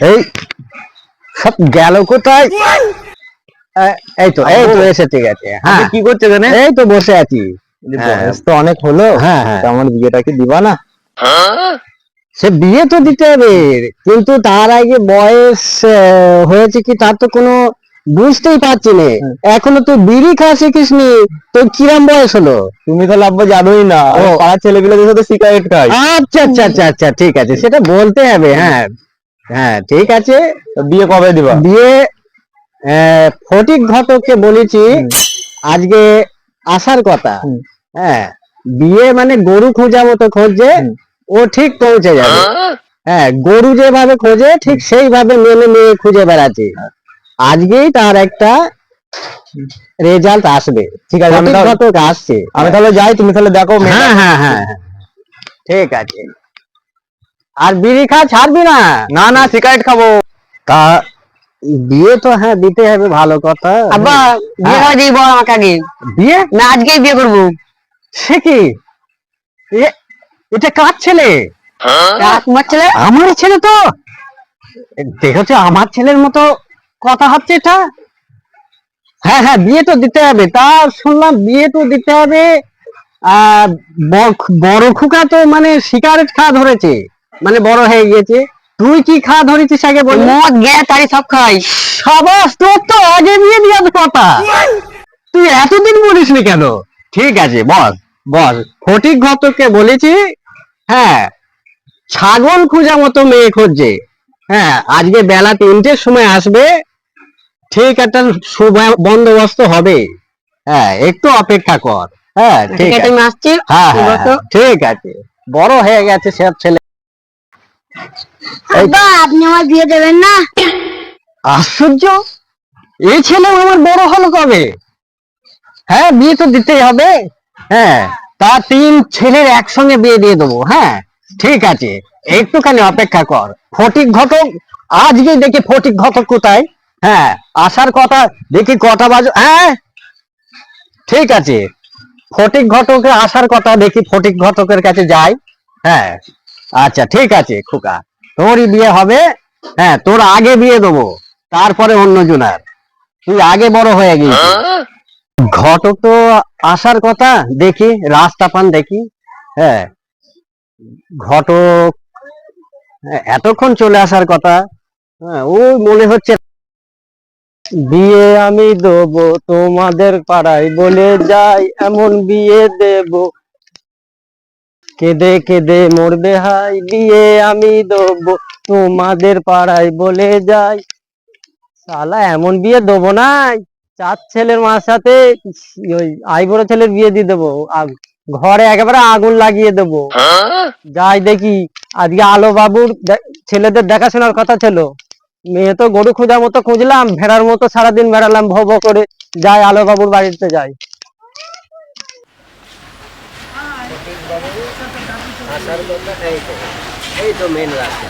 এই সব গেল কোথায়? এই তো এই তো এসে ঠিক আছে হ্যাঁ। কি করছে এখানে? এই তো বসে আছি। হ্যাঁ। বয়স তো অনেক হলো হ্যাঁ হ্যাঁ। আমার বিয়েটা কি দিবা না? সে বিয়ে তো দিতে হবে কিন্তু তার আগে বয়স আহ, হয়েছে কি তার তো কোনো বুঝতেই পারছি না। এখনও তুই বিড়ি খাওয়া শিখিস নি তোর কিরাম বয়স হলো? তুমি তো লাভ জানোই না পাড়ার ছেলেগুলোদের সাথে সিগারেট খাই। আচ্ছা আচ্ছা আচ্ছা আচ্ছা ঠিক আছে সেটা বলতে হবে হ্যাঁ। হ্যাঁ ঠিক আছে। তা বিয়ে কবে দিবা? বিয়ে আহ, ফটিক ঘটককে বলেছি আজকে আসার কথা। হ্যাঁ বিয়ে মানে গরু খোঁজা মতো খোঁজে ও ঠিক পৌঁছে যাবে। হ্যাঁ গরু যেভাবে খোঁজে ঠিক সেইভাবে মেনে নিয়ে খুঁজে বেড়াচ্ছে। আজকেই তার একটা রেজাল্ট আসবে। ঠিক আছে আমি আসছে। আমি তাহলে যাই তুমি তাহলে দেখো হ্যাঁ হ্যাঁ হ্যাঁ হ্যাঁ। ঠিক আছে। আর বিড়ি খা ছাড়বি না? না না সিগারেট খাব। তা বিয়ে তো হ্যাঁ দিতে হবে ভালো কথা। আব্বা বিয়ে করে দিই বল আমাকে আগে। বিয়ে? না আজকেই বিয়ে করব। সে কি? এটা কার ছেলে? তা তোমার ছেলে? আমার ছেলে তো? দেখেছ আমার ছেলের মতো কথা হচ্ছে এটা? হ্যাঁ হ্যাঁ বিয়ে তো দিতে হবে। তা শুনলাম বিয়ে তো দিতে হবে। আহ বড় খুকা তো মানে সিগারেট খাওয়া ধরেছে। মানে বড় হয়ে গিয়েছে। তুই কি খাওয়া ধরেছিস আগে বল। মদ গ্যাস তারি সব খাই। সাবাস তোর তো আগে বিয়ে দিয়ে কথা তুই এতদিন বলিসনি কেন? ঠিক আছে বস বস ফটিক ঘটককে বলেছি হ্যাঁ ছাগল খোঁজা মতো মেয়ে খুঁজছে। হ্যাঁ আজকে বেলা তিনটের সময় আসবে। ঠিক একটা বন্দোবস্ত হবে। হ্যাঁ একটু অপেক্ষা কর। হ্যাঁ ঠিক আছে হ্যাঁ হ্যাঁ, ঠিক আছে। বড় হয়ে গেছে সব ছেলে। আপনি আমার বিয়ে দেবেন না? আশ্চর্য? এই ছেলে আমার বড় হলো কবে? হ্যাঁ বিয়ে তো দিতেই হবে। হ্যাঁ তা তিন ছেলের একসঙ্গে বিয়ে দিয়ে দেবো হ্যাঁ? ঠিক আছে একটুখানি অপেক্ষা কর। ফটিক ঘটক আজকে দেখি ফটিক ঘটক কোথায়। হ্যাঁ আসার কথা দেখি কটা বাজে হ্যাঁ? ঠিক আছে ফটিক ঘটকের আসার কথা দেখি ফটিক ঘটকের কাছে যাই। হ্যাঁ আচ্ছা ঠিক আছে খোকা। তোরই বিয়ে হবে হ্যাঁ তোর আগে বিয়ে দেবো তারপরে অন্য জনার। তুই আগে বড় হয়ে গিয়েছিস ঘটক তো আসার কথা দেখি রাস্তা পান দেখি হ্যাঁ। ঘটক হ্যাঁ, এতক্ষণ চলে আসার কথা হ্যাঁ ওই মনে হচ্ছে বিয়ে আমি দেবো তোমাদের পাড়ায় বলে যাই এমন বিয়ে দেব। কেঁদে কেঁদে মরবে হাই, বিয়ে আমি দেবো। তোমাদের পাড়ায় বলে যাই। শালা, এমন বিয়ে দেবো না চার ছেলের মার সাথে ওই আইবড় ছেলের বিয়ে দিয়ে দেবো। ঘরে একেবারে আগুন লাগিয়ে দেবো। যাই দেখি, আজকে আলো বাবুর ছেলেদের দেখাশোনার কথা ছিল। মেয়ে তো গরু খোঁজার মতো খুঁজলাম, ভেড়ার মতো সারাদিন বেড়ালাম ভো ভো করে। যাই আলো বাবুর বাড়িতে যাই। কথা এই তো এই তো মেন রাস্তা।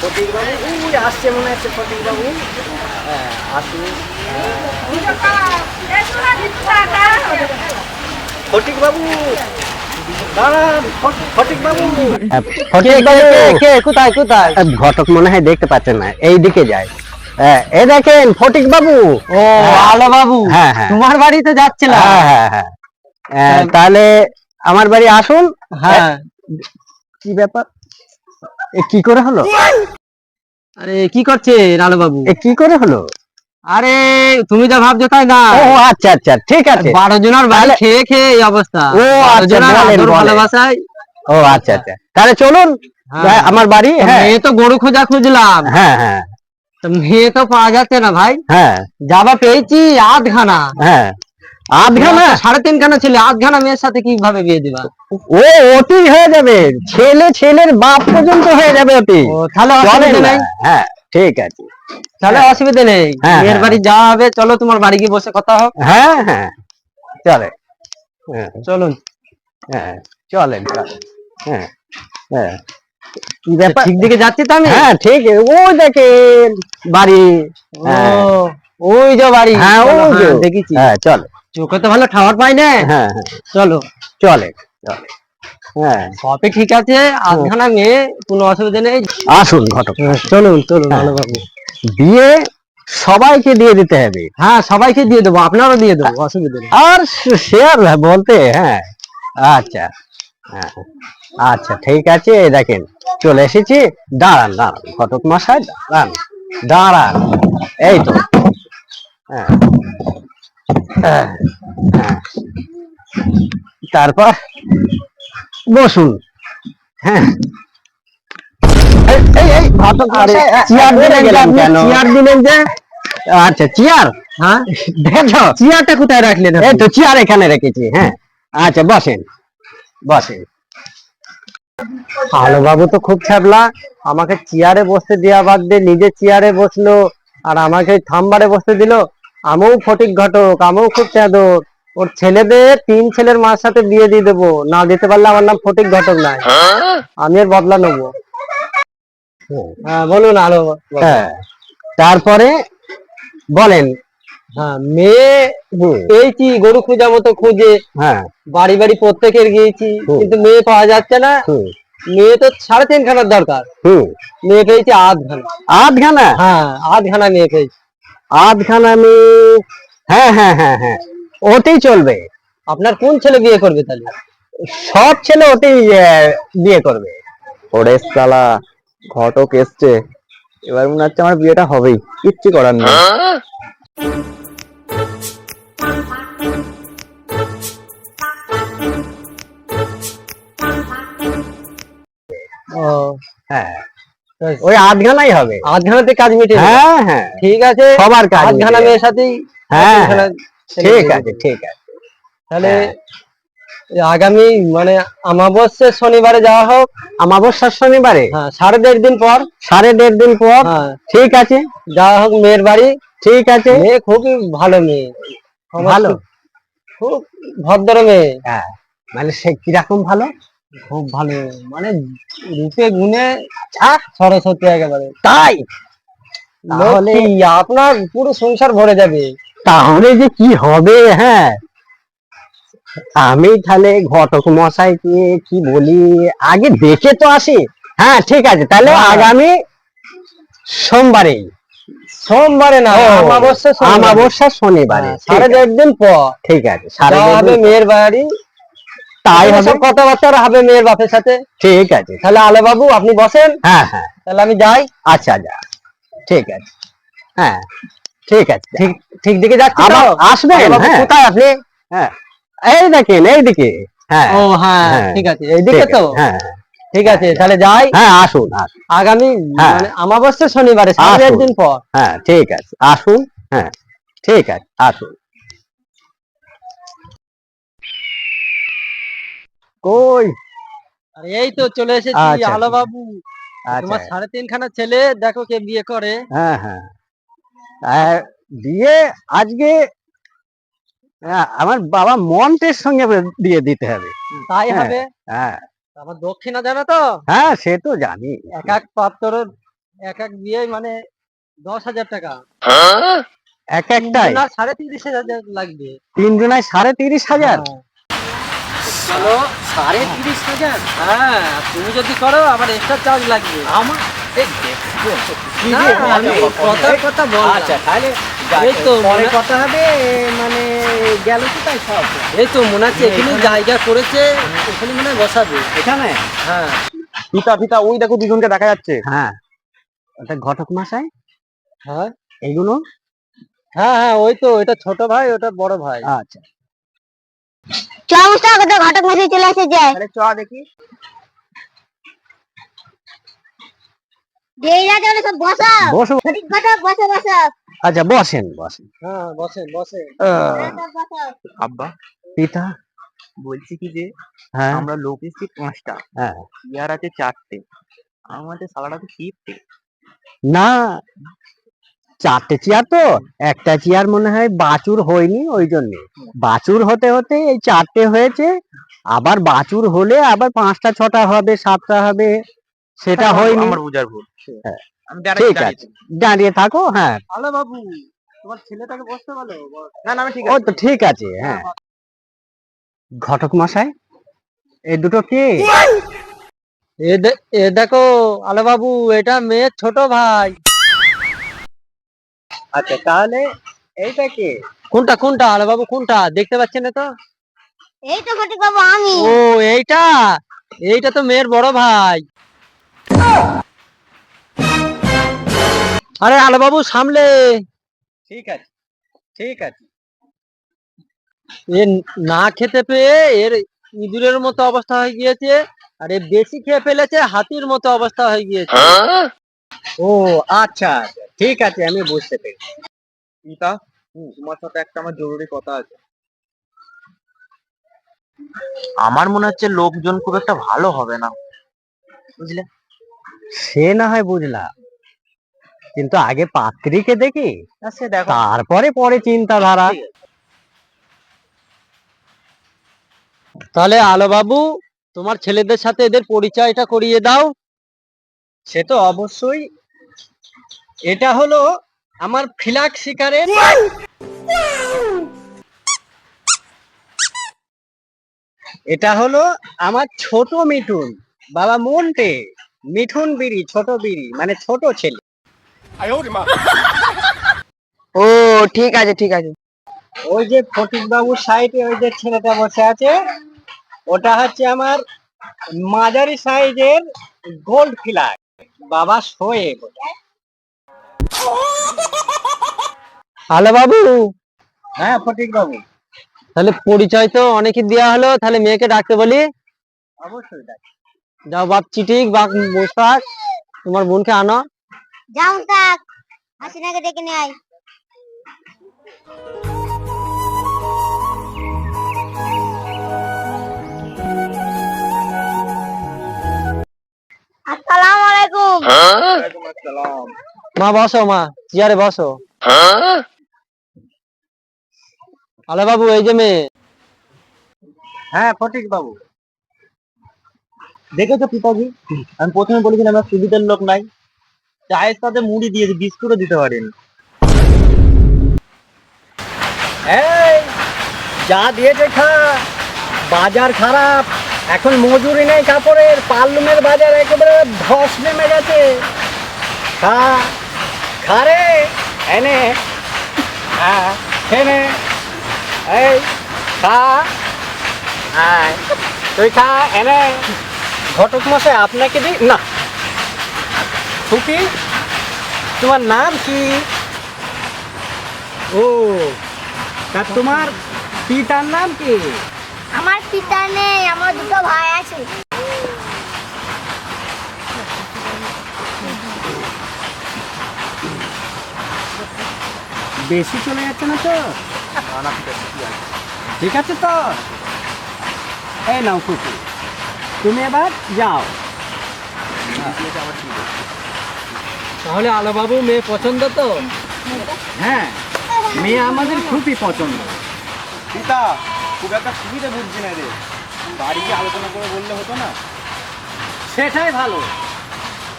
ফটিক ওই আসছে মনে হচ্ছে ফটিক হ্যাঁ আসুন। ফটিক বাবু দাঁড়ান ফট- ফটিক বাবু ফটিক বাবু কে কোথায় কোথায়? ঘটক মনে হয় দেখতে পাচ্ছেন না এই দিকে যায়। হ্যাঁ, এই দেখেন ফটিক বাবু ও আলো বাবু হ্যাঁ হ্যাঁ। তোমার বাড়িতে যাচ্ছিলাম। হ্যাঁ হ্যাঁ হ্যাঁ। আহ, তাহলে আমার বাড়ি আসুন। হ্যাঁ। কি ব্যাপার? এ কি করে হলো? আরে কি করছেন আলো বাবু এ কি করে হলো? আরে তুমি যা ভাবছ তাই না? ও আচ্ছা আচ্ছা ঠিক আছে। বারো জনের বাড়ি তাহলে- খেয়ে খেয়ে এই অবস্থা। ও, আচ্ছা। ভালোবাসায়। ও আচ্ছা আচ্ছা। তাহলে চলুন হ্যাঁ। আমার বাড়ি হ্যাঁ। মেয়ে তো গরু খোঁজা খুঁজলাম। হ্যাঁ হ্যাঁ। মেয়ে তো পাওয়া যাচ্ছে না ভাই। হ্যাঁ। যাবা পেয়েছি আধখানা। হ্যাঁ। আধখানা? সাড়ে তিনখানা ছিল আধখানা মেয়ের সাথে কীভাবে বিয়ে দিবা? ও অতি হয়ে যাবে। ছেলে ছেলের বাপ পর্যন্ত হয়ে যাবে অতি। ও তাহলে অসুবিধা নেই? হ্যাঁ ঠিক আছে। তাহলে অসুবিধা নেই। হ্যাঁ, মেয়ের হ্যাঁ। বাড়ি যাওয়া হবে চলো তোমার বাড়ি গিয়ে বসে কথা হোক। হ্যাঁ হ্যাঁ। চলে। হ্যাঁ। চলুন। হ্যাঁ চলেন। হ্যাঁ হ্যাঁ। কি ব্যাপার? ঠিক দিকে যাচ্ছি তো আমি? হ্যাঁ ঠিক। ওই দেখেন বাড়ি। হ্যাঁ। ও ওই যে বাড়ি। হ্যাঁ ওই যে। হ্যাঁ, দেখেছি। হ্যাঁ চলো। চোখে তো ভালো খাবার পাই না। হ্যাঁ হ্যাঁ। চলো। চলে চলে। হ্যাঁ। সবই ঠিক আছে আধখানা মেয়ে কোনো অসুবিধা নেই। আসুন ঘটক। চলুন চলুন হ্যাঁ। ভালোভাবে। বিয়ে সবাইকে দিয়ে দিতে হবে। হ্যাঁ সবাইকে দিয়ে দেবো আপনারও দিয়ে দেবো অসুবিধা নেই। আর শেয়ার বলতে হ্যাঁ। আচ্ছা হ্যাঁ। আচ্ছা ঠিক আছে দেখেন চলে এসেছি। দাঁড়ান দাঁড়ান ঘটক মশাই দাঁড়ান। দাঁড়ান। এই তো। হ্যাঁ হ্যাঁ, হ্যাঁ। তারপর? বসুন। হ্যাঁ। এই, এই, এই, ঘটক আরে, মশাই, চেয়ার বেড়ে দিলেন যে গেলেন আপনি, কেন? চেয়ার দিলেন যে? আচ্ছা চেয়ার? হ্যাঁ। দেখো চেয়ারটা কোথায় রাখলেন এই তো চেয়ার এখানে রেখেছি হ্যাঁ। আচ্ছা বসেন। বসেন। আলো বাবু তো খুব ছ্যাবলা। আমাকে চেয়ারে বসতে দেওয়া বাদ দিয়ে নিজে চেয়ারে বসল আর আমাকে থাম্বারে বসতে দিল। আমিও ফটিক ঘটক আমিও খুব চাঁদর। ওর ছেলেদের তিন ছেলের মার সাথে বিয়ে দিয়ে দেবো। না দিতে পারলে আমার নাম ফটিক ঘটক নাই। আমি এর বদলা নেব। হ্যাঁ বলুন বাবু। হ্যাঁ তারপরে বলেন। হ্যাঁ মেয়ে এই কি গরু খোঁজা মতো খুঁজে। হ্যাঁ। বাড়ি বাড়ি প্রত্যেকের গিয়েছি কিন্তু মেয়ে পাওয়া যাচ্ছে না। মেয়ে তো সাড়ে তিনখানার দরকার। হুম। মেয়ে পেয়েছি আধখানা। আধখানা? হ্যাঁ আধখানা মেয়ে পেয়েছি। আধখানা আমি হ্যাঁ হ্যাঁ হ্যাঁ হ্যাঁ। ওতেই চলবে। আপনার কোন ছেলে বিয়ে করবে তাহলে? সব ছেলে ওতেই আহ, বিয়ে করবে। ওরে সালা ঘটক এসছে। এবার মনে হচ্ছে আমার বিয়েটা হবেই। কিচ্ছু করার নেই। ও। হ্যাঁ। ওই আধখানাই হবে। আধখানাতে কাজ মিটে হ্যাঁ হ্যাঁ। ঠিক আছে। সবার কাজ মিটে আধখানা মেয়ের সাথেই হ্যাঁ, তিনখানা ঠিক আছে ঠিক আছে। তাহলে হ্যাঁ। আগামী মানে আমাবস্যার শনিবারে যাওয়া হোক। আমাবস্যার শনিবারে? হ্যাঁ সাড়ে দেড় দিন পর। সাড়ে দেড় দিন পর? হ্যাঁ। ঠিক আছে। যাওয়া হোক মেয়ের বাড়ি। ঠিক আছে। মেয়ে খুবই ভালো মেয়ে। ভালো? খুব- খুব ভদ্র মেয়ে। হ্যাঁ। মানে সে কীরকম ভালো? খুব ভালো। মানে রূপে গুণে আহ সরস্বতী একেবারে। তাই? তাহলে আপনার পুরো সংসার ভরে যাবে। তাহলে যে কি হবে হ্যাঁ? আমি তাহলে ঘটক মশাইকে কি বলি আগে দেখে তো আসি। হ্যাঁ ঠিক আছে তাহলে হ্যাঁ। আগামী সোমবারে। সোমবারে না ও, আমাবস্যা শনিবারে। হ্যাঁ, সাড়ে আছে, দেড় দিন পর। ঠিক আছে সাড়ে মেয়ের বাড়ি তাই হবে। কথাবার্তা হবে মেয়ের বাপের সাথে। ঠিক আছে। তাহলে আলো বাবু আপনি বসেন। হ্যাঁ হ্যাঁ। তাহলে আমি যাই। আচ্ছা যা ঠিক আছে। হ্যাঁ। ঠিক আছে। ঠিক ঠিক দিকে যাচ্ছি? আবার আসবেন হ্যাঁ। কোথায় আপনি? হ্যাঁ। এই দেখেন এইদিকে হ্যাঁ। ও হ্যাঁ হ্যাঁ, ঠিক আছে। এইদিকে তো? হ্যাঁ। ঠিক আছে তাহলে যাই। হ্যাঁ আসুন আগামী হ্যাঁ। মানে আমাবস্যা শনিবারে আসুন। দিন পর। হ্যাঁ ঠিক আছে। আসুন হ্যাঁ। ঠিক আছে আসুন। কই? আর এই তো চলে এসেছি আচ্ছা, আলো বাবু আচ্ছা। তোমার সাড়ে তিনখানা ছেলে দেখো কে বিয়ে করে। হ্যাঁ হ্যাঁ। আর বিয়ে আজকে হ্যাঁ, আমার বাবা মন্টের সঙ্গে দিয়ে দিতে হবে। তাই হ্যাঁ। হবে? হ্যাঁ। আমার দক্ষিণা জানো তো? হ্যাঁ সে তো জানি। এক এক পাত্র এক এক বিয়ে মানে দশ হাজার টাকা। এক একটাই। সাড়ে তিরিশ হাজার লাগবে। তিনজনায় সাড়ে তিরিশ হাজার? হ্যাঁ। সাড়ে তিরিশ হাজার। হ্যাঁ তুমি যদি করো আবার এক্সট্রা চার্জ লাগবে। আমার? না, আমি কথার কথা বল আচ্ছা তাহলে এই তো পরে মনে- কথা হবে মানে গেল কোথায় সব। এই তো মনে হচ্ছে এখানে জায়গা করেছে এখানে মনে হয় বসাবে। এখানে? হ্যাঁ। পিতা পিতা ওই দেখো দুজনকে দেখা যাচ্ছে। হ্যাঁ। ওটা ঘটক মশাই হ্যাঁ। এইগুলো হ্যাঁ হ্যাঁ ওই তো এটা ছোট ভাই ওটা বড় ভাই। আচ্ছা। চমৎকার কথা ঘটক মশাই চলে এসেছে আরে চ দেখি যেই না চলে সব বসো বসো সঠিক ঘটক বসো বসো আচ্ছা বসেন বসেন হ্যাঁ বসেন বসেন হ্যাঁ, সব বসো আব্বা পিতা বলছি কি যে হ্যাঁ আমরা লোক এসছি পাঁচটা। হ্যাঁ ইয়ার আছে চারটে। আমাদের সালাটা তো শিফটে না। চারটে চেয়ার তো একটা চেয়ার মনে হয় বাছুর হয়নি ওই জন্য। বাছুর হতে হতে এই চারটে হয়েছে আবার বাছুর হলে আবার পাঁচটা ছটা হবে সাতটা হবে সেটা হয়নি। আমার বুঝার ভুল। হ্যাঁ। ঠিক আছে। দাঁড়িয়ে থাকো হ্যাঁ। হ্যালো বাবু তোমার ছেলেটাকে বসতে বলো। না না আমি ঠিক ও আছে। তো ঠিক আছে হ্যাঁ। ঘটক মশাই এই দুটো কি? এ দেখো আলো বাবু এটা মেয়ের ছোট ভাই। আচ্ছা তাহলে এইটা কি? কোনটা কোনটা? আলো বাবু কোনটা? দেখতে পাচ্ছেন না তো? এই তো ফটিক বাবু আমি। ও এইটা? এইটা তো মেয়ের বড় ভাই। আরে আলো বাবু সামলে। ঠিক আছে ঠিক আছে। এ না খেতে পেয়ে এর ইঁদুরের মতো অবস্থা হয়ে গিয়েছে আর এ বেশি খেয়ে ফেলেছে হাতির মতো অবস্থা হয়ে গিয়েছে। ও আচ্ছা আচ্ছা। ঠিক আছে আমি বুঝতে পেরেছি। পিতা তোমার সাথে একটা আমার জরুরি কথা আছে। আমার মনে হচ্ছে লোকজন খুব একটা ভালো হবে না। বুঝলে? সে না হয় বুঝলাম কিন্তু আগে পাত্রীকে দেখি সে দেখো। তারপরে পরে চিন্তাধারা। তাহলে আলো বাবু তোমার ছেলেদের সাথে এদের পরিচয়টা করিয়ে দাও। সে তো অবশ্যই এটা হলো আমার ফিলাক শিকারের এটা হলো আমার ছোট মিঠুন। বাবা মন্টে মিঠুন বিড়ি ছোট বিড়ি মানে ছোট ছেলে। ও ঠিক আছে ঠিক আছে। ওই যে ফটিক বাবুর সাইডে ওই যে ছেলেটা বসে আছে ওটা হচ্ছে আমার মাঝারি সাইজের গোল্ড ফিলার বাবা শোয়েব হ্যালো বাবু। হ্যাঁ ফটিক বাবু। তাহলে পরিচয় তো অনেকে দেওয়া হলো তাহলে মেয়েকে ডাকতে বলি। অবশ্যই ডাক। যাও বাপ চিটিক বাপ মোস্তাক তোমার বোনকে আনো। যাও তাক হাসিনাকে ডেকে নিয়ে আয়। আসসালামু আলাইকুম। মা বসো মা চেয়ারে বসো। আলো বাবু এই যে মেয়ে। হ্যাঁ ফটিক বাবু। দেখেছ পিতাজি? আমি প্রথমে বলেছিলাম আমার সুবিধার লোক নাই। চায়ের সাথে মুড়ি দিয়েছে বিস্কুটও দিতে পারেন। এই যা দিয়েছে খা। বাজার খারাপ। এখন মজুরি নেই কাপড়ের পাল্লুমের বাজার একেবারে ধস নেমে গেছে। খা। খারে এনে হ্যাঁ এই, খা, আয়, তুই খা, এনে। ঘটক মশাই, আপনাকে দি না। খুকি, তোমার নাম কি? ও, তা তোমার পিতার নাম কি? আমার পিতা নেই, আমার দুটো ভাই আছে। বেশি চলে যাচ্ছে না তো? ঠিক আছে তো? এই নাও খুশি তুমি এবার যাও। তাহলে আলো বাবু মেয়ে পছন্দ তো? হ্যাঁ মেয়ে আমাদের খুবই পছন্দ। পিতা খুব একটা সুবিধা বুঝছি না রে। বাড়ি গিয়ে আলোচনা করে বললে হতো না। সেটাই ভালো।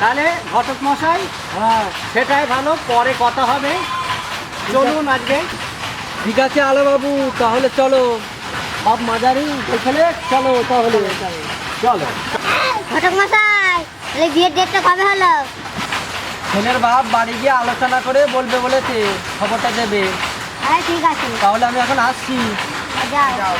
তাহলে ঘটক মশাই হ্যাঁ। সেটাই ভালো পরে কথা হবে। চলুন আজকে। ঠিক আছে আলো বাবু তাহলে চলো। বাপ মাজারি এখানে চলো তাহলে। চলো। ঘটক মশাই তাহলে বিয়ের ডেটটা কবে হলো? ছেলের বাপ বাড়ি গিয়ে আলোচনা করে বলবে বলেছে খবরটা দেবে। হ্যাঁ ঠিক আছে। তাহলে আমি এখন আসছি। যাও।